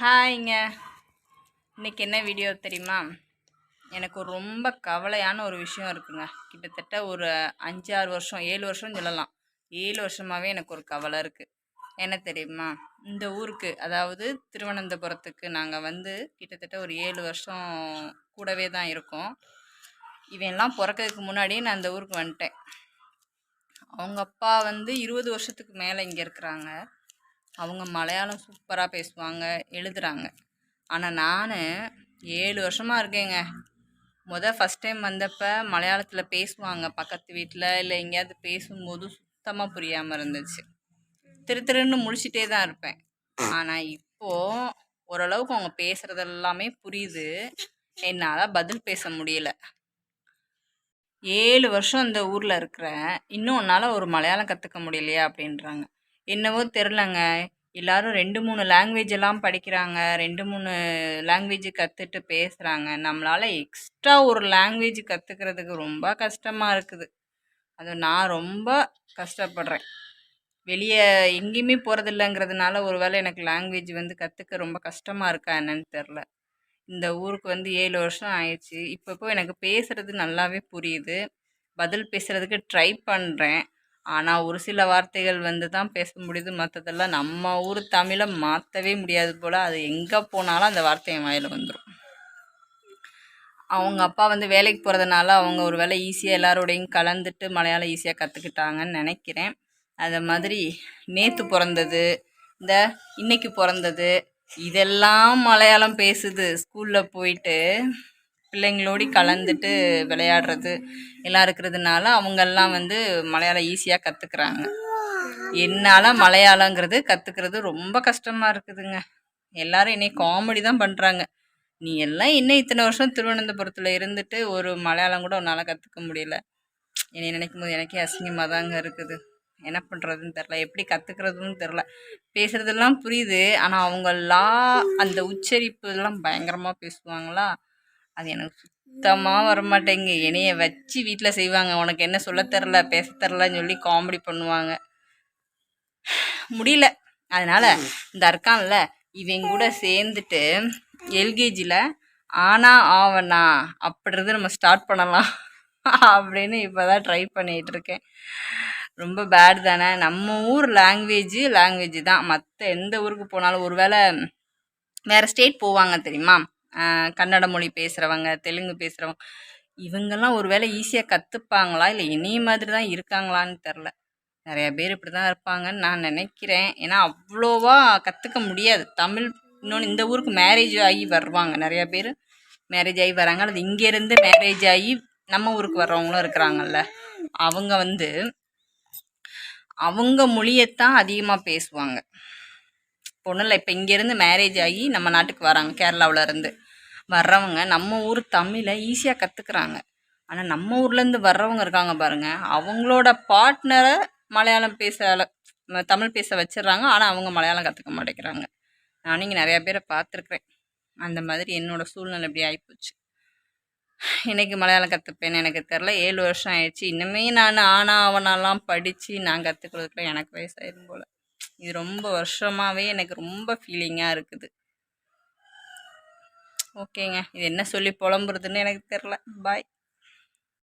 ஹாய்ங்க. இன்னைக்கு என்ன வீடியோ தெரியுமா? எனக்கு ரொம்ப கவலையான ஒரு விஷயம் இருக்குங்க. கிட்டத்தட்ட ஒரு அஞ்சு ஆறு வருஷம் ஏழு வருஷம் சொல்லலாம். ஏழு வருஷமாகவே எனக்கு ஒரு கவலை இருக்குது என்ன தெரியுமா? இந்த ஊருக்கு அதாவது திருவனந்தபுரத்துக்கு நாங்கள் வந்து கிட்டத்தட்ட ஒரு ஏழு வருஷம் கூடவே தான் இருக்கோம். இவெல்லாம் பிறக்கிறதுக்கு முன்னாடியே நான் இந்த ஊருக்கு வந்துட்டேன். அவங்க அப்பா வந்து இருபது வருஷத்துக்கு மேலே இங்கே இருக்கிறாங்க. அவங்க மலையாளம் சூப்பராக பேசுவாங்க எழுதுறாங்க. ஆனால் நான் ஏழு வருஷமாக இருக்கேங்க. முத ஃபஸ்ட் டைம் வந்தப்போ மலையாளத்தில் பேசுவாங்க. பக்கத்து வீட்டில் இல்லை எங்கேயாவது பேசும்போது சுத்தமாக புரியாமல் இருந்துச்சு. திரு திருன்னு முடிச்சுட்டே தான் இருப்பேன். ஆனால் இப்போது ஓரளவுக்கு அவங்க பேசுகிறது எல்லாமே புரியுது. என்னால் பதில் பேச முடியல. ஏழு வருஷம் இந்த ஊரில் இருக்கிற இன்னும் உன்னால் ஒரு மலையாளம் கற்றுக்க முடியலையா? அப்படின்றாங்க. என்னவோ தெரிலங்க. எல்லாரும் ரெண்டு மூணு லாங்குவேஜ் எல்லாம் படிக்கிறாங்க. ரெண்டு மூணு லாங்குவேஜ் கற்றுட்டு பேசுகிறாங்க நம்மளால் எக்ஸ்ட்ரா ஒரு லாங்குவேஜ் கற்றுக்கிறதுக்கு ரொம்ப கஷ்டமாக இருக்குது. அது நான் ரொம்ப கஷ்டப்படுறேன். வெளியே எங்கேயுமே போகிறதில்லங்கிறதுனால ஒரு வேளை எனக்கு லாங்குவேஜ் வந்து கற்றுக்க ரொம்ப கஷ்டமாக இருக்கா என்னன்னு தெரில. இந்த ஊருக்கு வந்து ஏழு வருஷம் ஆயிடுச்சு. இப்போ எனக்கு பேசுகிறது நல்லாவே புரியுது. பதில் பேசுகிறதுக்கு ட்ரை பண்ணுறேன் ஆனால் ஒரு சில வார்த்தைகள் வந்து தான் பேச முடியுது. மற்றதெல்லாம் நம்ம ஊர் தமிழை மாற்றவே முடியாது போல். அது எங்கே போனாலும் அந்த வார்த்தையை வாயில் வந்துடும் அவங்க அப்பா வந்து வேலைக்கு போகிறதுனால அவங்க ஒரு வேலை ஈஸியாக எல்லாரோடையும் கலந்துட்டு மலையாளம் ஈஸியாக கற்றுக்கிட்டாங்கன்னு நினைக்கிறேன். அதை மாதிரி நேற்று பிறந்தது இந்த இன்னைக்கு பிறந்தது இதெல்லாம் மலையாளம் பேசுது. ஸ்கூலில் போயிட்டு பிள்ளைங்களோடி கலந்துட்டு விளையாடுறது எல்லாம் இருக்கிறதுனால அவங்கெல்லாம் வந்து மலையாளம் ஈஸியாக கற்றுக்குறாங்க என்னால் மலையாளங்கிறது கற்றுக்கிறது ரொம்ப கஷ்டமாக இருக்குதுங்க. எல்லாரும் என்னை காமெடி தான் பண்ணுறாங்க நீ எல்லாம் இன்னும் இத்தனை வருஷம் திருவனந்தபுரத்தில் இருந்துட்டு ஒரு மலையாளம் கூட உன்னால் கற்றுக்க முடியல. என்னை நினைக்கும் போது எனக்கே அசிங்கமாக தாங்க இருக்குது. என்ன பண்ணுறதுன்னு தெரில எப்படி கற்றுக்கிறதுன்னு தெரில பேசுகிறதெல்லாம் புரியுது. ஆனால் அவங்கெல்லாம் அந்த உச்சரிப்பு எல்லாம் பயங்கரமாக பேசுவாங்களா? அது எனக்கு சுத்தமாக வரமாட்டேங்க என்னைய வச்சு வீட்டில் செய்வாங்க. உனக்கு என்ன சொல்ல தெரில பேச தெரிலன்னு சொல்லி காமெடி பண்ணுவாங்க. முடியல. அதனால் இந்த இருக்கான்ல இவங்க கூட சேர்ந்துட்டு எல்கேஜியில் ஆனா ஆவனா அப்படின்றது நம்ம ஸ்டார்ட் பண்ணலாம் அப்படின்னு இப்போ தான் ட்ரை பண்ணிகிட்டு இருக்கேன். ரொம்ப பேட் தானே. நம்ம ஊர் லாங்குவேஜ் லாங்குவேஜ் தான். மற்ற எந்த ஊருக்கு போனாலும் ஒரு வேளை வேறு ஸ்டேட் போவாங்க தெரியுமா? கன்னட மொழி பேசுகிறவங்க தெலுங்கு பேசுகிறவங்க இவங்கெல்லாம் ஒரு வேளை ஈஸியாக கற்றுப்பாங்களா இல்லை இனிய மாதிரி தான் இருக்காங்களான்னு தெரில. நிறையா பேர் இப்படி தான் இருப்பாங்கன்னு நான் நினைக்கிறேன். ஏன்னா அவ்வளோவா கற்றுக்க முடியாது. தமிழ் இன்னொன்று இந்த ஊருக்கு மேரேஜ் ஆகி வருவாங்க. நிறையா பேர் மேரேஜ் ஆகி வராங்க. அல்லது இங்கேருந்து மேரேஜ் ஆகி நம்ம ஊருக்கு வர்றவங்களும் இருக்கிறாங்கல்ல. அவங்க வந்து அவங்க மொழியைத்தான் அதிகமாக பேசுவாங்க. ஒன்றும் இல்லை இப்போ இங்கேருந்து மேரேஜ் ஆகி நம்ம நாட்டுக்கு வராங்க கேரளாவிலேருந்து. வர்றவங்க நம்ம ஊர் தமிழை ஈஸியாக கற்றுக்குறாங்க ஆனால் நம்ம ஊர்லேருந்து வர்றவங்க இருக்காங்க பாருங்கள் அவங்களோட பார்ட்னரை மலையாளம் பேச தமிழ் பேச வச்சிடுறாங்க. ஆனால் அவங்க மலையாளம் கற்றுக்க மாட்டேங்கிறாங்க. நானும் இங்கே நிறையா பேரை பார்த்துருக்குறேன். அந்த மாதிரி என்னோடய சூழ்நிலை இப்படி ஆகிப்போச்சு இன்றைக்கி மலையாளம் கற்றுப்பேன்னு எனக்கு தெரில ஏழு வருஷம் ஆயிடுச்சு. இன்னுமே நான் ஆனா அவனாலாம் படித்து நான் கற்றுக்கிறதுக்குள்ள எனக்கு வயசாயிரும் போல். இது ரொம்ப வருஷமாகவே எனக்கு ரொம்ப ஃபீலிங்காக இருக்குது. ஓகேங்க. இது என்ன சொல்லி புலம்புறதுன்னு எனக்கு தெரில. பாய்